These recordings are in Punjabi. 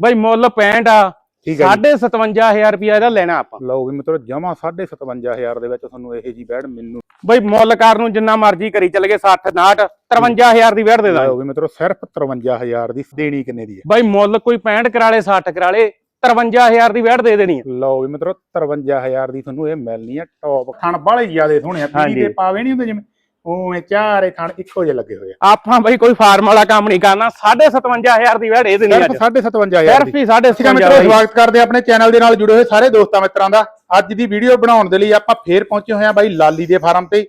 ਬਾਈ ਮੁੱਲ 65 ਆ ਠੀਕ ਹੈ ਜੀ। 57000 ਰੁਪਇਆ ਇਹਦਾ ਲੈਣਾ ਆਪਾਂ। ਲਓ ਵੀ ਮਿੱਤਰੋ ਜਮਾ 57500 ਦੇ ਵਿੱਚ ਤੁਹਾਨੂੰ ਇਹ ਜੀ ਬੈੜ ਮੈਨੂੰ ਬਾਈ ਮੁੱਲ ਕਰ ਨੂੰ ਜਿੰਨਾ ਮਰਜ਼ੀ ਕਰੀ ਚੱਲ ਗਏ 60 59 53000 ਦੀ ਵੜ ਦੇ ਦਾਂਗੇ। ਲਓ ਵੀ ਮਿੱਤਰੋ ਸਿਰਫ 53000 ਦੀ ਦੇਣੀ ਕਿੰਨੇ ਦੀ ਹੈ ਬਾਈ ਮੁੱਲ ਕੋਈ 65 ਕਰਾਲੇ 60 ਕਰਾਲੇ 53000 ਦੀ ਵੜ ਦੇ ਦੇਣੀ ਲਓ ਵੀ ਮਿੱਤਰੋ 53000 ਦੀ ਤੁਹਾਨੂੰ ਇਹ ਮਿਲਣੀ ਹੈ ਟੌਪ ਥਣ ਬਾਲੇ ਜਿਆਦੇ ਸੋਹਣੇ ਆ ਪੀੜੀ ਪਾਵੇ ਨਹੀਂ ਹੁੰਦੇ ਜਿਵੇਂ। ਉਵੇਂ ਚਾਰੇ ਥਣ ਇੱਕੋ ਜਿਹੇ ਲੱਗੇ ਹੋਏ ਆ। ਆਪਾਂ ਬਾਈ ਕੋਈ ਫਾਰਮ ਵਾਲਾ ਕੰਮ ਨਹੀਂ ਕਰਨਾ 57000 ਦੀ ਵੜ ਇਹ ਸਿਰਫ ਅੱਜ। 57500 ਸਿਰਫ ਹੀ ਠੀਕ ਹੈ 57000 ਮਿੱਤਰੋ ਸਵਾਗਤ ਕਰਦੇ ਆਪਣੇ ਚੈਨਲ ਦੇ ਨਾਲ ਜੁੜੇ ਹੋਏ ਸਾਰੇ ਦੋਸਤਾਂ ਮਿੱਤਰਾਂ ਦਾ। ਅੱਜ ਦੀ ਵੀਡੀਓ ਬਣਾਉਣ ਦੇ ਲਈ ਆਪਾਂ ਫੇਰ ਪਹੁੰਚੇ ਹੋਏ ਹਾਂ ਬਾਈ ਲਾਲੀ ਦੇ ਫਾਰਮ ਤੇ।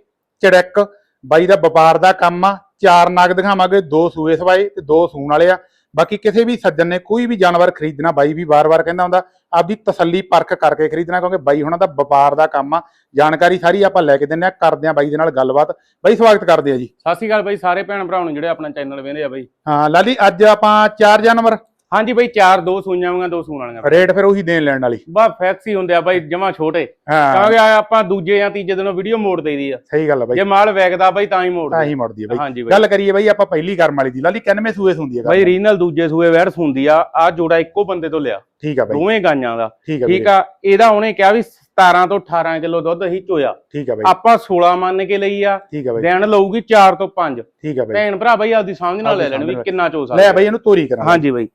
ਚੜੈਕ ਬਾਈ ਦਾ ਵਪਾਰ ਦਾ ਕੰਮ ਆ। ਚਾਰ ਨਾਗ ਦਿਖਾਵਾਂਗੇ ਦੋ ਸੂਏ ਸਵਾਏ ਤੇ ਦੋ ਸੂਣ ਵਾਲੇ ਆ। ਬਾਕੀ ਕਿਸੇ ਵੀ ਸੱਜਣ ਨੇ ਕੋਈ ਵੀ ਜਾਨਵਰ ਖਰੀਦਣਾ ਬਾਈ ਵੀ ਵਾਰ-ਵਾਰ ਕਹਿੰਦਾ ਹੁੰਦਾ ਆਪਦੀ ਤਸੱਲੀ ਪਰਖ ਕਰਕੇ ਖਰੀਦਣਾ ਕਿਉਂਕਿ ਬਾਈ ਹੁਣਾਂ ਦਾ ਵਪਾਰ ਦਾ ਕੰਮ ਆ ਜਾਣਕਾਰੀ ਸਾਰੀ ਆਪਾਂ ਲੈ ਕੇ ਦਿੰਨੇ ਆ ਕਰਦੇ ਆ ਬਾਈ ਦੇ ਨਾਲ ਗੱਲਬਾਤ। ਬਾਈ ਸਵਾਗਤ ਕਰਦੇ ਆ ਜੀ। ਸਤਿ ਸ਼੍ਰੀ ਅਕਾਲ ਬਾਈ ਸਾਰੇ ਭੈਣ ਭਰਾਵਾਂ ਨੂੰ ਜਿਹੜੇ ਆਪਣਾ ਚੈਨਲ ਵੇਖਦੇ ਆ ਬਾਈ। ਹਾਂ ਲਾਲੀ ਅੱਜ ਆਪਾਂ ਚਾਰ ਜਾਨਵਰ ਹਾਂਜੀ ਬਾਈ ਚਾਰ ਦੋ ਸੂਈਆਂ ਵਾਂਗਾ ਦੋ ਸੂਣ ਵਾਲੀਆਂ। ਰੇਟ ਫਿਰ ਉਹੀ ਦੇਣ ਲੈਣ ਵਾਲੀ। ਬਾ ਫੈਕਸ ਹੀ ਹੁੰਦੇ ਆ ਬਾਈ ਜਮਾ ਛੋਟੇ। ਕਿਉਂਕਿ ਆ ਆਪਾਂ ਦੂਜੇ ਜਾਂ ਤੀਜੇ ਦਿਨੋਂ ਵੀਡੀਓ ਮੋੜ ਦੇਈਦੀ ਆ। ਸਹੀ ਗੱਲ ਆ ਬਾਈ। ਜੇ ਮਾਲ ਵੈਗਦਾ ਬਾਈ ਤਾਂ ਹੀ ਮੋੜ ਤਾਂ ਹੀ ਮੁੜਦੀ ਹੈ ਬਾਈ। ਹਾਂਜੀ ਗੱਲ ਕਰੀਏ ਬਾਈ ਆਪਾਂ ਪਹਿਲੀ ਕਰਮ ਵਾਲੀ ਦੀ। ਲਾਲੀ 91 ਸੂਏ ਹੁੰਦੀ ਹੈ ਬਾਈ ਰੀਨਲ ਦੂਜੇ ਸੂਏ ਵੈੜ ਸੁੰਦੀ ਆ। ਆ ਜੋੜਾ ਇੱਕੋ ਬੰਦੇ ਤੋਂ ਲਿਆ। ਠੀਕ ਆ ਬਾਈ। ਦੋਵੇਂ ਗਾਈਆਂ ਦਾ। ਠੀਕ ਆ ਆ ਇਹਦਾ ਉਹਨੇ ਕਿਹਾ ਵੀ 17 ਤੋਂ 18 ਕਿਲੋ ਦੁੱਧ ਹੀ ਚੋਇਆ। ਠੀਕ ਆ ਬਾਈ। ਆਪਾਂ 16 ਮੰਨ ਕੇ ਲਈ ਆ। ਆ ਦੇਣ ਲਊਗੀ 4 ਤੋਂ 5 ਠੀਕ ਆ ਬਾਈ। ਭੈਣ ਭਰਾ ਬਾਈ ਆਪਦੀ ਸਮਝ ਨਾਲ ਲੈ ਲੈਣ ਵੀ ਕਿੰਨਾ ਚੋ ਲੈ ਸਕਦਾ ਬਾਈ ਇਹਨੂੰ ਤੋਰੀ ਕਰਾਂ ਹਾਂਜੀ ਬਾਈ।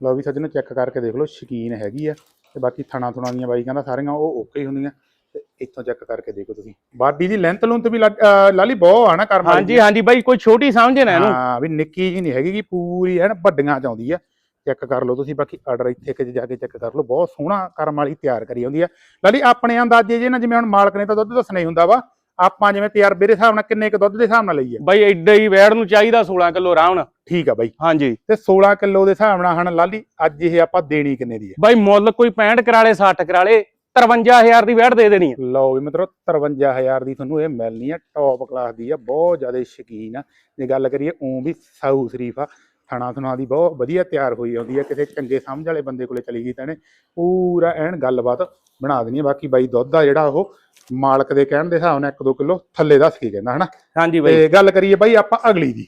ਲਓ ਵੀ ਸੱਜਣੋ ਚੈੱਕ ਕਰਕੇ ਦੇਖ ਲਓ ਸ਼ਕੀਨ ਹੈਗੀ ਆ। ਤੇ ਬਾਕੀ ਥਣਾ ਥੁਣਾ ਦੀਆਂ ਬਾਈ ਕਹਿੰਦਾ ਸਾਰੀਆਂ ਉਹ ਓਕੇ ਹੀ ਹੁੰਦੀਆਂ। ਤੇ ਇੱਥੋਂ ਚੈੱਕ ਕਰਕੇ ਦੇਖੋ ਤੁਸੀਂ। ਬਾਡੀ ਦੀ ਲੈਂਥ ਲੂੰਥ ਵੀ ਲਾਲੀ ਬਹੁਤ ਆ ਨਾ ਕਰਮ ਹਾਂਜੀ ਹਾਂਜੀ ਬਾਈ ਕੋਈ ਛੋਟੀ ਸਮਝੇ ਨਾ ਇਹਨੂੰ। ਹਾਂ ਵੀ ਨਿੱਕੀ ਜੀ ਨਹੀਂ ਹੈਗੀ ਕਿ ਪੂਰੀ ਐਨ ਵੱਡੀਆਂ ਚ ਆਉਂਦੀ ਆ। ਚੈੱਕ ਕਰ ਲਓ ਤੁਸੀਂ ਬਾਕੀ ਆਰਡਰ ਇੱਥੇ ਕਿ ਜਾ ਕੇ ਚੈੱਕ ਕਰ ਲਓ। ਬਹੁਤ ਸੋਹਣਾ ਕਰਮ ਵਾਲੀ ਤਿਆਰ ਕਰੀ ਹੁੰਦੀ ਆ। ਲਾਲੀ ਆਪਣੇ ਅੰਦਾਜ਼ੇ ਜੇ ਨਾ ਜਿਵੇਂ ਹੁਣ ਮਾਲਕ ਨੇ ਤਾਂ ਦੁੱਧ ਦੱਸਣਾ ਹੀ ਹੁੰਦਾ ਵਾ। ਆਪਾਂ ਜਿਵੇਂ ਤਜਰਬੇ ਦੇ ਹਿਸਾਬ ਨਾਲ ਕਿੰਨੇ ਕੁ ਦੁੱਧ ਦੇ ਹਿਸਾਬ ਨਾਲ ਲਈਏ? ਬਾਈ ਐਡਾ ਹੀ ਵੈੜ ਨੂੰ ਚਾਹੀਦਾ 16 ਕਿਲੋ ਨਾਲ ਠੀਕ ਆ ਬਾਈ। ਹਾਂਜੀ। ਤੇ 16 ਕਿਲੋ ਦੇ ਹਿਸਾਬ ਨਾਲ ਹਨ ਲਾਲੀ ਅੱਜ ਇਹ ਆਪਾਂ ਦੇਣੀ ਕਿੰਨੇ ਦੀ ਹੈ ਬਾਈ ਮੁੱਲ ਕੋਈ 65 ਕਰਾਲੇ 60 ਕਰਾਲੇ 53000 ਦੀ ਵੈੜ ਦੇ ਦੇਣੀ ਆ। ਲਓ ਵੀ ਮਿੱਤਰੋ 53000 ਦੀ ਤੁਹਾਨੂੰ ਇਹ ਮਿਲਣੀ ਆ ਟੌਪ ਕਲਾਸ ਦੀ ਆ ਬਹੁਤ ਜ਼ਿਆਦਾ ਸ਼ਕੀਨ ਆ। ਜੇ ਗੱਲ ਕਰੀਏ ਉਂ ਵੀ ਸਾਊ ਸ਼ਰੀਫ ਆ ਥਣਾ ਥਣਾ ਦੀ ਬਹੁਤ ਵਧੀਆ ਤਿਆਰ ਹੋਈ ਆਉਂਦੀ ਆ ਕਿਸੇ ਚੰਗੇ ਸਮਝ ਵਾਲੇ ਬੰਦੇ ਕੋਲੇ ਚਲੀ ਗਈ ਤਾਂ ਇਹਨੇ ਪੂਰਾ ਐਨ ਗੱਲਬਾਤ ਬਣਾ ਦੇਣੀ ਆ। ਬਾਕੀ ਬਾਈ ਦੁੱਧ ਆ ਜਿਹੜਾ ਉਹ ਮਾਲਕ ਦੇ ਕਹਿਣ ਦੇ ਹਿਸਾਬ ਨਾਲ 1-2 ਕਿਲੋ ਥੱਲੇ ਦੱਸ ਕੇ ਕਹਿੰਦਾ ਹਨਾ? ਹਾਂਜੀ ਬਾਈ। ਤੇ ਗੱਲ ਕਰੀਏ ਬਾਈ ਆਪਾਂ ਅਗਲੀ ਦੀ।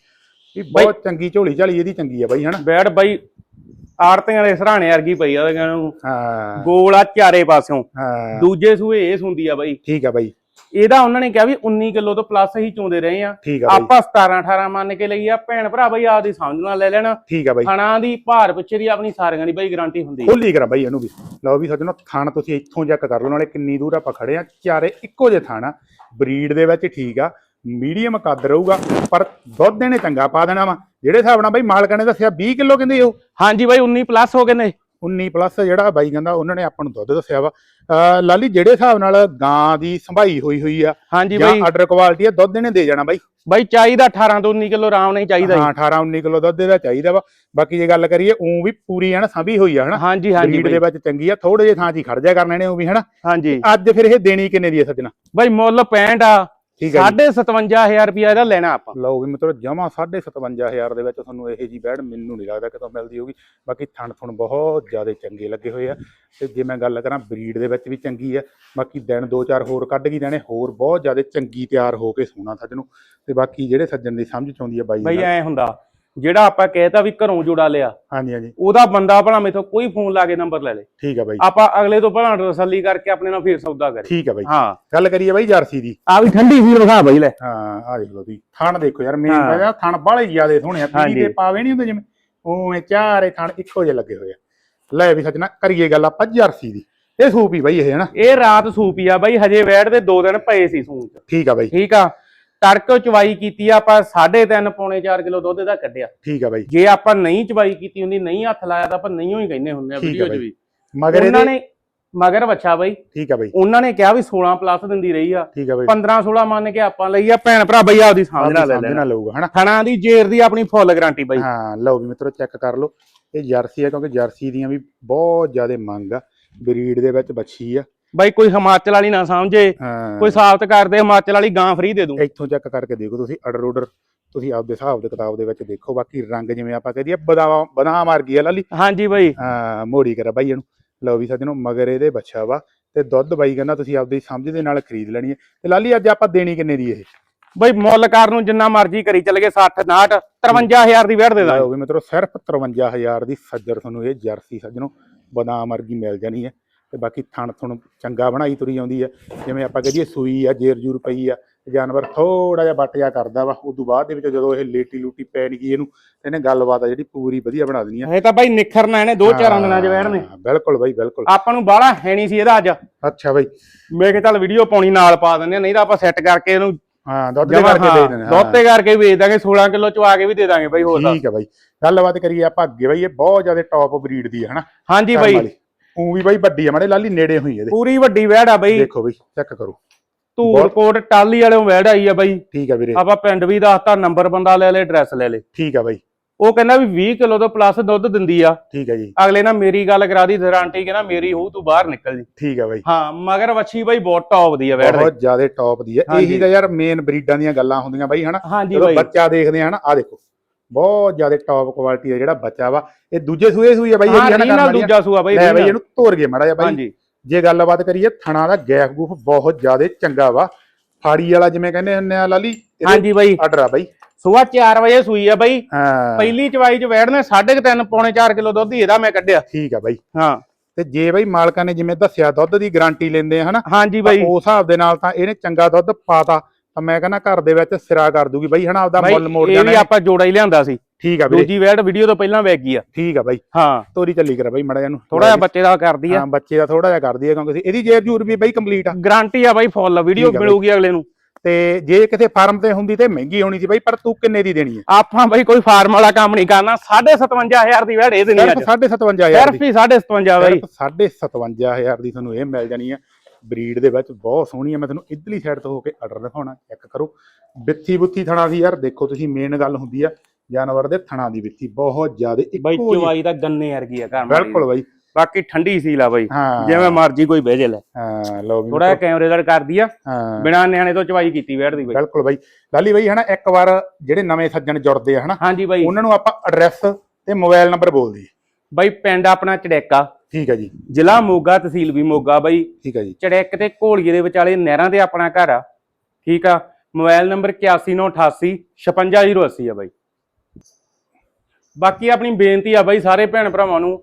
ਵੀ ਬਹੁਤ ਚੰਗੀ ਝੋਲੀ ਝਾਲੀ ਇਹਦੀ ਚੰਗੀ ਆ ਬਾਈ ਹਨਾ? ਵੈੜ ਬਾਈ ਆੜਤੀਆਂ ਦੇ ਸਰਾਣੇ ਵਰਗੀ ਪਈ ਆ ਉਹਦੇ ਨੂੰ। ਹਾਂ। ਗੋਲ ਆ ਚਾਰੇ ਪਾਸਿਓਂ। ਹਾਂ। ਦੂਜੇ ਸੂਏ ਇਹ ਸੁੰਦੀ ਆ ਬਾਈ। ਠੀਕ ਆ ਬਾਈ। ਇਹਦਾ ਉਹਨਾਂ ਨੇ ਕਿਹਾ ਵੀ 19 ਕਿਲੋ ਤੋਂ ਪਲੱਸ ਹੀ ਚੋਂਦੇ ਰਹੇ ਆ ਠੀਕ ਆ ਬਾਈ। ਆਪਾਂ 17 18 ਮੰਨ ਕੇ ਲਈ ਆ ਭੈਣ ਭਰਾ ਬਾਈ ਆਪਦੀ ਸਮਝ ਨਾਲ ਲੈ ਲੈਣਾ। ਠੀਕ ਆ ਬਾਈ। ਖਾਣਾ ਦੀ ਭਾਰ ਪਿੱਛੇ ਦੀ ਆਪਣੀ ਸਾਰੀਆਂ ਦੀ ਬਾਈ ਗਾਰੰਟੀ ਹੁੰਦੀ ਆ। ਖੋਲੀ ਕਰਾਂ ਬਾਈ ਇਹਨੂੰ ਵੀ। ਲਓ ਵੀ ਸੱਜਣੋ ਥਣ ਤੁਸੀਂ ਇੱਥੋਂ ਚੈੱਕ ਕਰ ਲਓ ਨਾਲੇ ਕਿੰਨੀ ਦੂਰ ਆਪਾਂ ਖੜੇ ਆ ਚਾਰੇ ਇੱਕੋ ਜਿਹੇ ਥਣ। ਬਰੀਡ ਦੇ ਵਿੱਚ ਠੀਕ ਆ ਮੀਡੀਅਮ ਕੱਦ ਰਹੂਗਾ ਪਰ ਦੁੱਧ ਇਹਨੇ ਚੰਗਾ ਪਾ ਦੇਣਾ ਵਾ। ਜਿਹੜੇ ਹਿਸਾਬ ਨਾਲ ਬਾਈ ਮਾਲਕਾਂ ਨੇ ਦੱਸਿਆ 20 ਕਿਲੋ ਕਹਿੰਦੇ ਉਹ। ਹਾਂਜੀ ਬਾਈ 19 ਪਲੱਸ ਹੋ ਗਏ ਨੇ। 19 ਪਲੱਸ ਜਿਹੜਾ ਬਾਈ ਕਹਿੰਦਾ ਉਹਨਾਂ ਨੇ ਆਪਾਂ ਨੂੰ ਦੁੱਧ ਦੱਸਿਆ ਵਾ। ਲਾਲੀ ਜਿਹੜੇ ਹਿਸਾਬ ਨਾਲ ਗਾਂ ਦੀ ਸੰਭਾਈ ਹੋਈ ਹੋਈ ਆ ਹਾਂਜੀ ਜਾਂ ਬਾਈ। ਆਰਡਰ ਕੁਆਲਿਟੀ ਆ ਦੁੱਧ ਇਹਨੇ ਦੇ ਜਾਣਾ ਬਾਈ। ਬਾਈ ਚਾਹੀਦਾ 18 ਤੋਂ 19 ਕਿਲੋ ਆਰਾਮ ਨਹੀਂ ਚਾਹੀਦਾ ਹਾਂ 18 19 ਕਿਲੋ ਦੁੱਧ ਇਹਦਾ ਚਾਹੀਦਾ ਵਾ। ਬਾਕੀ ਜੇ ਗੱਲ ਕਰੀਏ ਉਂ ਵੀ ਪੂਰੀ ਆ ਨਾ ਸੰਭੀ ਹੋਈ ਆ ਜੀ। ਹਨਾ? ਹਾਂਜੀ ਹਾਂਜੀ ਬਰੀਡ ਦੇ ਵਿੱਚ ਚੰਗੀ ਆ ਥੋੜੇ ਜਿਹੇ ਥਾਂ 'ਚ ਹੀ ਖੜ ਜਾ ਕਰਨੇ ਨੇ ਉਹ ਵੀ ਹਨਾ? ਹਾਂਜੀ। ਅੱਜ ਫਿਰ ਇਹ ਦੇਣੀ ਕਿੰਨੇ ਦੀ ਹੈ ਸੱਜਣਾ? ਬਾਈ ਮੁੱਲ 65 ਆ। ਠੀਕ ਹੈ ਜੀ। 57000 ਰੁਪਇਆ ਇਹਦਾ ਲੈਣਾ ਆਪਾਂ। ਲਓ ਵੀ ਮਿੱਤਰੋ ਜਮਾ 57500 ਦੇ ਵਿੱਚ ਤੁਹਾਨੂੰ ਇਹ ਜੀ ਬੈਡ ਮੈਨੂੰ ਨਹੀਂ ਲੱਗਦਾ ਕਿਤੋਂ ਮਿਲਦੀ ਹੋਗੀ ਬਾਕੀ ਥਣ ਥਣ ਬਹੁਤ ਜ਼ਿਆਦਾ ਚੰਗੇ ਲੱਗੇ ਹੋਏ ਆ। ਤੇ ਜੇ ਮੈਂ ਗੱਲ ਕਰਾਂ ਬਰੀਡ ਦੇ ਵਿੱਚ ਵੀ ਚੰਗੀ ਆ। ਬਾਕੀ ਦਿਨ ਦੋ ਚਾਰ ਹੋਰ ਕੱਢ ਗਈ ਜਾਣੇ ਹੋਰ ਬਹੁਤ ਜ਼ਿਆਦਾ ਚੰਗੀ ਤਿਆਰ ਹੋ ਕੇ ਸੋਨਾ ਸੱਜ ਨੂੰ ਤੇ ਬਾਕੀ ਜਿਹੜੇ ਸੱਜਣ ਦੀ ਸਮਝ ਚ ਆਉਂਦੀ ਆ ਬਾਈ ਬਾਈ। ਐ ਹੁੰਦਾ ਜਿਹੜਾ ਆਪਾਂ ਕਹਿਤਾ ਵੀ ਘਰੋਂ ਜੁੜਾ ਲਿਆ ਹਾਂਜੀ ਹਾਂਜੀ। ਉਹਦਾ ਬੰਦਾ ਭਲਾ ਮੇਥੋਂ ਕੋਈ ਫੋਨ ਲਾ ਕੇ ਨੰਬਰ ਲੈ ਲੇ। ਠੀਕ ਆ ਬਾਈ। ਆਪਾਂ ਅਗਲੇ ਤੋਂ ਭਲਾ ਤਸੱਲੀ ਕਰਕੇ ਆਪਣੇ ਨਾਲ ਫੇਰ ਸੌਦਾ ਕਰੇ ਠੀਕ ਆ ਬਾਈ। ਹਾਂ। ਗੱਲ ਕਰੀਏ ਬਾਈ ਜਰਸੀ ਦੀ। ਆ ਵੀ ਠੰਡੀ ਸੀ ਵਿਖਾ ਬਾਈ ਲੈ। ਹਾਂ ਆ ਦੇਖ ਲਓ ਤੁਸੀਂ। ਥਣ ਦੇਖੋ ਯਾਰ ਮੇਨ। ਕਹਿੰਦਾ ਥਣ ਬਾਹਲੇ ਜ਼ਿਆਦੇ ਸੋਹਣੇ ਆ। ਪੀੜੀ। ਦੇ ਪਾਵੇ ਨਹੀਂ ਹੁੰਦੇ ਜਿਵੇਂ। ਉਵੇਂ ਚਾਰੇ ਥਣ ਇੱਕੋ ਜਿਹੇ ਲੱਗੇ ਹੋਏ ਆ। ਲੈ ਵੀ ਸੱਜਣਾ ਕਰੀਏ ਗੱਲ ਆਪਾਂ ਜਰਸੀ ਦੀ। ਇਹ ਸੂਪ ਹੀ ਬਾਈ ਇਹ ਹੈ ਨਾ ਇਹ ਰਾਤ ਸੂਪੀ ਆ ਬਾਈ ਹਜੇ ਵੈੜ ਦੇ 2 ਦਿਨ ਪਏ ਸੀ ਸੂਣ ਚ। ਠੀਕ ਆ ਬਾਈ। ਠੀਕ ਆ? ਤੜਕ ਚਵਾਈ ਕੀਤੀ ਆ ਆਪਾਂ 3.5 ਪੌਣੇ 4 ਕਿਲੋ ਦੁੱਧ ਦਾ ਕੱਢਿਆ। ਠੀਕ ਆ ਬਾਈ। ਜੇ ਆਪਾਂ ਨਹੀਂ ਚਵਾਈ ਕੀਤੀ ਹੁੰਦੀ ਨਹੀਂ ਹੱਥ ਲਾਇਆ ਤਾਂ ਆਪਾਂ ਨਹੀਂਓ ਹੀ ਕਹਿੰਦੇ ਹੁੰਦੇ ਆ ਵੀਡੀਓ 'ਚ। ਵੀ। ਮਗਰ ਉਹਨਾਂ ਨੇ ਮਗਰ ਬੱਚਾ ਬਾਈ। ਠੀਕ ਆ ਬਾਈ। ਉਹਨਾਂ ਨੇ ਕਿਹਾ ਵੀ 16 ਪਲੱਸ ਦਿੰਦੀ ਰਹੀ ਆ। ਠੀਕ ਆ ਬਾਈ। 15 16 ਮੰਨ ਕੇ ਆਪਾਂ ਲਈ ਆ ਭੈਣ ਭਰਾ ਬਈ ਆਪਦੀ ਸਮਝ ਨਾਲ ਲੈ ਲੈਣਾ। ਲਊਗਾ ਹਨਾ? ਥਣਾ ਦੀ ਜੇਰ ਦੀ ਆਪਣੀ ਫੁੱਲ ਗਾਰੰਟੀ ਬਾਈ। ਹਾਂ ਲਓ ਵੀ ਮਿੱਤਰੋ ਚੈੱਕ ਕਰ ਲਓ। ਇਹ ਜਰਸੀ ਆ ਕਿਉਂਕਿ ਜਰਸੀ ਦੀਆਂ ਵੀ ਬਹੁਤ ਜ਼ਿਆਦਾ ਮੰਗ ਆ। ਬਰੀਡ ਦੇ ਵਿੱਚ ਬੱਚੀ ਆ। ਬਾਈ ਕੋਈ ਹਿਮਾਚਲ ਵਾਲੀ ਨਾ ਸਮਝੇ ਹਾਂ। ਕੋਈ ਸਾਬਤ ਕਰਦੇ ਹਿਮਾਚਲ ਵਾਲੀ ਗਾਂ ਫ੍ਰੀ ਦੇ ਦੂੰ। ਇੱਥੋਂ ਚੈੱਕ ਕਰਕੇ ਦੇਖੋ ਤੁਸੀਂ ਆਰਡਰ ਆਰਡਰ ਤੁਸੀਂ ਆਪਦੇ ਹਿਸਾਬ ਦੇ ਕਿਤਾਬ ਦੇ ਵਿੱਚ ਦੇਖੋ ਬਾਕੀ ਰੰਗ ਜਿਵੇਂ ਆਪਾਂ ਕਹਦੇ ਆ ਬਦਾਮ ਬਦਾਮ ਮਾਰ ਗਈ ਆ ਲਾਲੀ। ਹਾਂਜੀ ਬਾਈ। ਹਾਂ ਮੋੜੀ ਕਰਾ ਬਾਈ ਇਹਨੂੰ। ਲਓ ਵੀ ਸੱਜਣੋ ਮਗਰ ਇਹਦੇ ਬੱਚਾ ਵਾ ਤੇ ਦੁੱਧ ਬਾਈ ਕਹਿੰਦਾ ਤੁਸੀਂ ਆਪਦੀ ਸਮਝ ਦੇ ਨਾਲ ਖਰੀਦ ਲੈਣੀ ਹੈ। ਤੇ ਲਾਲੀ ਅੱਜ ਆਪਾਂ ਦੇਣੀ ਕਿੰਨੇ ਦੀ ਇਹ? ਬਈ ਮੁੱਲ ਕਾਰ ਨੂੰ ਜਿੰਨਾ ਮਰਜ਼ੀ ਕਰੀ ਚੱਲ ਗਏ 60 59 53000 ਦੀ ਵੇੜ ਦੇ ਦਾਂਗੇ। ਲਓ ਵੀ ਮਿੱਤਰੋ ਸਿਰਫ 53000 ਦੀ ਸੱਜਰ ਤੁਹਾਨੂੰ ਇਹ ਜਰਸੀ ਸੱਜਣੋ ਬਦਾਮ ਵਰਗੀ ਮਿਲ ਜਾਣੀ ਹੈ। ਤੇ ਬਾਕੀ ਥਣ ਤੁਹਾਨੂੰ ਚੰਗਾ ਬਣਾਈ ਤੁਰੀ ਆਉਂਦੀ ਹੈ ਜਿਵੇਂ ਆਪਾਂ ਕਹੀਏ ਸੂਈ ਆ ਜੇਰ ਜੂਰ ਪਈ ਆ ਤੇ ਜਾਨਵਰ ਥੋੜਾ ਜਿਹਾ ਜਾ ਕਰਦਾ ਵਾ ਉਦੋਂ ਬਾਅਦ ਦੇ ਵਿੱਚ ਜਦੋਂ ਇਹ ਲੇਟੀ ਲੂਟੀ ਪੈਣ ਗਈ ਇਹਨੂੰ ਇਹਨੇ ਗੱਲਬਾਤ ਆ ਜਿਹੜੀ ਪੂਰੀ ਵਧੀਆ ਬਣਾ ਦੇਣੀ ਆ। ਇਹ ਤਾਂ ਬਾਈ ਨਿਖਰਨਾ ਇਹਨੇ ਦੋ ਚਾਰਾਂ ਦਿਨਾਂ 'ਚ ਨੇ। ਹਾਂ, ਬਿਲਕੁਲ ਬਾਈ ਬਿਲਕੁਲ। ਆਪਾਂ ਨੂੰ ਬਾਹਲਾ ਹੈ ਨਹੀਂ ਸੀ ਇਹਦਾ ਅੱਜ। ਅੱਛਾ ਬਾਈ। ਮੈਂ ਕਿਹਾ ਚੱਲ ਵੀਡੀਓ ਪਾਉਣੀ ਨਾਲ ਪਾ ਦਿੰਦੇ ਆ ਨਹੀਂ ਤਾਂ ਆਪਾਂ ਸੈੱਟ ਕਰਕੇ ਇਹਨੂੰ ਹਾਂ ਦੁੱਧ ਦੇ ਕਰਕੇ ਦੇ ਦੇਣੇ ਹਾਂ। ਦੋਤੇ ਕਰਕੇ ਵੇਚ ਦਾਂਗੇ 16 ਕਿਲੋ ਚਵਾ ਕੇ ਵੀ ਦੇ ਦਾਂਗੇ ਬਾਈ ਹੋਰ ਤਾਂ। ਠੀਕ ਹੈ ਬਾਈ। ਗੱਲਬਾਤ ਕਰੀਏ ਆਪਾਂ ਅੱਗੇ ਬਾਈ ਇਹ ਬਹੁਤ ਜ਼ਿਆਦਾ ਟੌਪ ਬਰੀਡ ਦੀ ਹੈ ਹਨਾ? ਹਾਂਜੀ ਬਾਈ। ਊਂ ਵੀ ਬਾਈ ਵੱਡੀ ਆ ਮਾੜੇ ਲਾਲੀ ਨੇੜੇ ਹੋਈ ਇਹਦੇ। ਪੂਰੀ ਵੱਡੀ ਵੇੜ ਆ ਬਾਈ। ਦੇਖੋ ਬਾਈ ਚੈੱਕ ਕਰੋ। ਧੂਰ ਕੋਟ ਟਾਲੀ ਵਾਲਿਓਂ ਵੇੜ ਆਈ ਆ ਬਾਈ। ਠੀਕ ਆ ਵੀਰੇ। ਆਪਾਂ ਪਿੰਡ ਵੀ ਦੱਸਤਾ ਨੰਬਰ ਬੰਦਾ ਲੈ ਲੈ ਐਡਰੈਸ ਲੈ ਲੈ। ਠੀਕ ਆ ਬਾਈ। ਉਹ ਕਹਿੰਦਾ ਵੀ 20 ਕਿਲੋ ਤੋਂ ਪਲੱਸ ਦੁੱਧ ਦਿੰਦੀ ਆ। ਠੀਕ ਆ ਜੀ। ਅਗਲੇ ਨਾਲ ਮੇਰੀ ਗੱਲ ਕਰਾ ਦੀ ਗਾਰੰਟੀ ਕਹਿੰਦਾ ਮੇਰੀ ਹੋਊ ਤੂੰ ਬਾਹਰ ਨਿਕਲ ਜੀ। ਠੀਕ ਆ ਬਾਈ। ਹਾਂ ਮਗਰ ਵੱਛੀ ਬਾਈ ਬਹੁਤ ਟੌਪ ਦੀ ਆ ਵੇੜ ਬਹੁਤ ਜ਼ਿਆਦਾ ਟੌਪ ਦੀ ਹਾਂਜੀ। ਇਹੀ ਤਾਂ ਯਾਰ ਮੇਨ ਬਰੀਡਾਂ ਦੀਆਂ ਗੱਲਾਂ ਹੁੰਦੀਆਂ ਬਾਈ ਹਨਾ? ਜਦੋਂ ਬੱਚਾ ਦੇਖਦੇ ਆ ਨਾ ਆ ਦੇਖੋ। ਬਹੁਤ ਜ਼ਿਆਦਾ ਟੌਪ ਕੁਆਲਿਟੀ ਦਾ ਜਿਹੜਾ ਬੱਚਾ ਵਾ ਇਹ ਦੂਜੇ ਸੂਏ ਸੂਈ ਆ ਬਾਈ ਇਹਦੀ ਹਨਾ ਆ। ਦੂਜਾ ਸੂਆ ਬਾਈ ਲੈ ਬਾਈ। ਇਹਨੂੰ ਤੋੜ ਕੇ ਮੜਾ ਜਾ ਬਾਈ। ਹਾਂਜੀ। ਜੇ ਗੱਲਬਾਤ ਕਰੀਏ ਥਣਾ ਦਾ ਗੈਪ ਗੂਫ ਬਹੁਤ ਜ਼ਿਆਦਾ ਚੰਗਾ ਵਾ। ਫਾੜੀ ਵਾਲਾ ਜਿਵੇਂ ਕਹਿੰਦੇ ਹੁੰਦੇ ਆ ਲਾਲੀ ਹਾਂਜੀ ਬਾਈ। ਆਰਡਰ ਆ ਬਾਈ। ਸਵੇਰ 4 ਵਜੇ ਸੂਈ ਆ ਬਾਈ। ਪਹਿਲੀ ਚਵਾਈ ਚ ਵੈੜ ਨੇ 3.5 ਪੌਣੇ 4 ਕਿਲੋ ਦੁੱਧ ਹੀ ਇਹਦਾ ਮੈਂ ਕੱਢਿਆ। ਠੀਕ ਆ ਬਾਈ। ਹਾਂ। ਤੇ ਜੇ ਬਾਈ ਮਾਲਕਾਂ ਨੇ ਜਿਵੇਂ ਦੱਸਿਆ ਦੁੱਧ ਦੀ ਗਾਰੰਟੀ ਲੈਂਦੇ ਆ ਹਨਾ? ਹਾਂਜੀ ਬਾਈ। ਉਸ ਹਿਸਾਬ ਦੇ ਨਾਲ ਤਾਂ ਇਹਨੇ ਚੰਗਾ ਦੁੱਧ ਪਾਤਾ। ਤਾਂ ਮੈਂ ਕਹਿੰਦਾ ਘਰ ਦੇ ਵਿੱਚ ਸਿਰਾ ਕਰ ਦੂਗੀ ਬਾਈ ਹਨਾ ਆਪਦਾ ਮੁੱਲ ਮੋੜ ਇਹ ਜਾਣਾ ਵੀ ਹੈ। ਆਪਾਂ ਜੋੜਾ ਹੀ ਲਿਆਂਦਾ ਸੀ। ਠੀਕ ਆ ਵੀਰੇ। ਦੂਜੀ ਵੈੜ ਵੀਡੀਓ ਤੋਂ ਪਹਿਲਾਂ ਗਈ ਆ। ਠੀਕ ਆ ਬਾਈ। ਹਾਂ। ਤੋਰੀ ਚੱਲੀ ਕਰ ਬਾਈ ਮੜਾ ਜਾਨੂੰ ਥੋੜਾ ਜਿਹਾ ਬੱਚੇ ਦਾ ਕਰਦੀ ਆ। ਹਾਂ ਬੱਚੇ ਦਾ ਥੋੜਾ ਜਿਹਾ ਕਰਦੀ ਹੈ ਕਿਉਂਕਿ ਇਹਦੀ ਜੇਬ ਜੂਰ ਵੀ ਬਾਈ ਕੰਪਲੀਟ ਆ। ਗਾਰੰਟੀ ਆ ਬਾਈ ਫੁੱਲ ਵੀਡੀਓ ਆ। ਮਿਲੂਗੀ ਅਗਲੇ ਨੂੰ। ਤੇ ਜੇ ਕਿਤੇ ਫਾਰਮ ਤੇ ਹੁੰਦੀ ਤੇ ਮਹਿੰਗੀ ਹੋਣੀ ਸੀ ਬਾਈ ਪਰ ਤੂੰ ਕਿੰਨੇ ਦੀ ਦੇਣੀ ਹੈ ਆਪਾਂ ਬਾਈ ਕੋਈ ਫਾਰਮ ਵਾਲਾ ਕੰਮ ਨਹੀਂ ਕਰਨਾ। 57500 ਦੀ ਵੈੜ ਇਹ ਦੇਣੀ ਅੱਜ। ਸਿਰਫ 57500 ਸਿਰਫ ਹੀ 575 ਬਾਈ। ਸਿਰਫ 57500 ਦੀ ਤੁਹਾਨੂੰ ਇਹ ਮਿਲ ਜਾਣੀ ਹੈ ਬਰੀਡ ਦੇ ਵਿੱਚ ਬਹੁਤ ਸੋਹਣੀ ਹੈ ਮੈਂ ਤੁਹਾਨੂੰ ਇਧਰਲੀ ਸਾਈਡ ਤੋਂ ਹੋ ਕੇ ਆਰਡਰ ਦਿਖਾਉਣਾ ਚੈੱਕ ਕਰੋ। ਬਿੱਥੀ ਬੁੱਥੀ ਥਣਾ ਦੀ ਯਾਰ ਦੇਖੋ ਤੁਸੀਂ ਮੇਨ ਗੱਲ ਹੁੰਦੀ ਆ ਜਾਨਵਰ ਦੇ ਥਣਾ ਦੀ ਬਿੱਥੀ ਬਹੁਤ ਜ਼ਿਆਦਾ ਬਾਈ ਚਵਾਈ ਦਾ ਗੰਨੇ ਵਰਗੀ ਆ ਘਰ ਮਾਰੀ ਬਿਲਕੁਲ ਬਾਈ। ਬਾਕੀ ਠੰਡੀ ਸੀਲ ਆ ਬਾਈ। ਜਿਵੇਂ ਮਰਜ਼ੀ ਕੋਈ ਭੇਜ ਲੈ। ਹਾਂ ਲਓ ਵੀ ਥੋੜਾ ਕੈਮਰੇ ਦਾ ਕਰਦੀ ਆ ਬਿਨਾ ਨਿਆਣੇ ਤੋਂ ਚਵਾਈ ਕੀਤੀ ਵੈੜ ਦੀ ਬਾਈ। ਬਿਲਕੁਲ ਬਾਈ। ਲਾਲੀ ਬਾਈ ਹਨਾ ਇੱਕ ਵਾਰ ਜਿਹੜੇ ਨਵੇਂ ਸੱਜਣ ਜੁੜਦੇ ਆ ਹਨਾ ਹਾਂਜੀ ਬਾਈ। ਉਹਨਾਂ ਨੂੰ ਆਪਾਂ ਐਡਰੈਸ ਤੇ ਮੋਬਾਈਲ ਨੰਬਰ ਬੋਲ ਦਈਏ। ਬਾਈ ਪਿੰਡ ਆਪਣਾ ਚੜੈਕਾ। ਠੀਕ ਹੈ ਜੀ। ਜ਼ਿਲ੍ਹਾ ਮੋਗਾ ਤਹਿਸੀਲ ਵੀ ਮੋਗਾ ਬਾਈ। ਠੀਕ ਹੈ ਜੀ। ਚੜੈਕ ਤੇ ਘੋਲੀਏ ਦੇ ਵਿਚਾਲੇ ਨਹਿਰਾਂ ਤੇ ਆਪਣਾ ਘਰ ਆ। ਠੀਕ ਆ? ਮੋਬਾਈਲ ਨੰਬਰ 8198 56080 ਆ ਬਾਈ। ਬਾਕੀ ਆਪਣੀ ਬੇਨਤੀ ਆ ਬਾਈ ਸਾਰੇ ਭੈਣ ਭਰਾਵਾਂ ਨੂੰ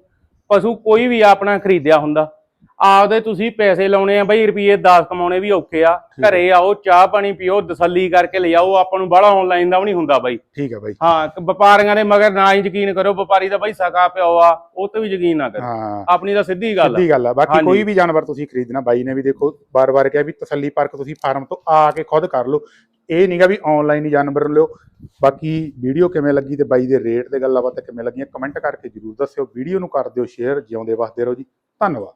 ਪਸ਼ੂ ਕੋਈ ਵੀ ਆਪਣਾ ਖਰੀਦਿਆ ਹੁੰਦਾ। ਆਪਦੇ ਤੁਸੀਂ ਪੈਸੇ ਲਾਉਣੇ ਆ ਬਾਈ ਰੁਪਏ 10 ਕਮਾਉਣੇ ਵੀ ਔਖੇ ਆ। ਘਰੇ ਆਓ ਚਾਹ ਪਾਣੀ ਪੀਓ ਤਸੱਲੀ ਕਰਕੇ ਲਿਆਓ ਆਪਾਂ ਨੂੰ ਬੜਾ ਆਨਲਾਈਨ ਦਾ ਵੀ ਨਹੀਂ ਹੁੰਦਾ ਬਾਈ। ਠੀਕ ਹੈ ਬਾਈ। ਹਾਂ ਵਪਾਰੀਆਂ ਦੇ ਮਗਰ ਨਾ ਹੀ ਯਕੀਨ ਕਰੋ ਵਪਾਰੀ ਦਾ ਬਾਈ ਸਕਾ ਪਿਓ ਆ ਉਹ ਤੇ ਵੀ ਯਕੀਨ ਨਾ ਕਰੋ। ਆਪਣੀ ਤਾਂ ਸਿੱਧੀ ਗੱਲ ਸਿੱਧੀ ਗੱਲ ਆ। ਬਾਕੀ। ਕੋਈ ਵੀ ਜਾਨਵਰ ਤੁਸੀਂ ਖਰੀਦਣਾ ਬਾਈ ਨੇ ਵੀ ਦੇਖੋ ਬਾਰ-ਬਾਰ ਕਿਹਾ ਵੀ ਤਸੱਲੀ ਪਰਖ ਤੁਸੀਂ ਫਾਰਮ ਤੋਂ ਆ ਕੇ ਖੁਦ ਕਰ ਲਓ। ਇਹ ਨਹੀਂਗਾ ਵੀ ਆਨਲਾਈਨ ਹੀ ਜਾਨਵਰ ਲਿਓ। ਬਾਕੀ ਵੀਡੀਓ ਕਿਵੇਂ ਲੱਗੀ ਤੇ ਬਾਈ ਦੇ ਰੇਟ ਤੇ ਗੱਲਾਂ ਬਾਤਾਂ ਕਿਵੇਂ ਲੱਗੀਆਂ ਕਮੈਂਟ ਕਰਕੇ ਜਰੂਰ ਦੱਸਿਓ। ਵੀਡੀਓ ਨੂੰ ਕਰ ਦਿਓ ਸ਼ੇਅਰ ਜਿਉਂਦੇ ਵਸਦੇ ਰਹੋ ਜੀ। ਧੰਨਵਾਦ।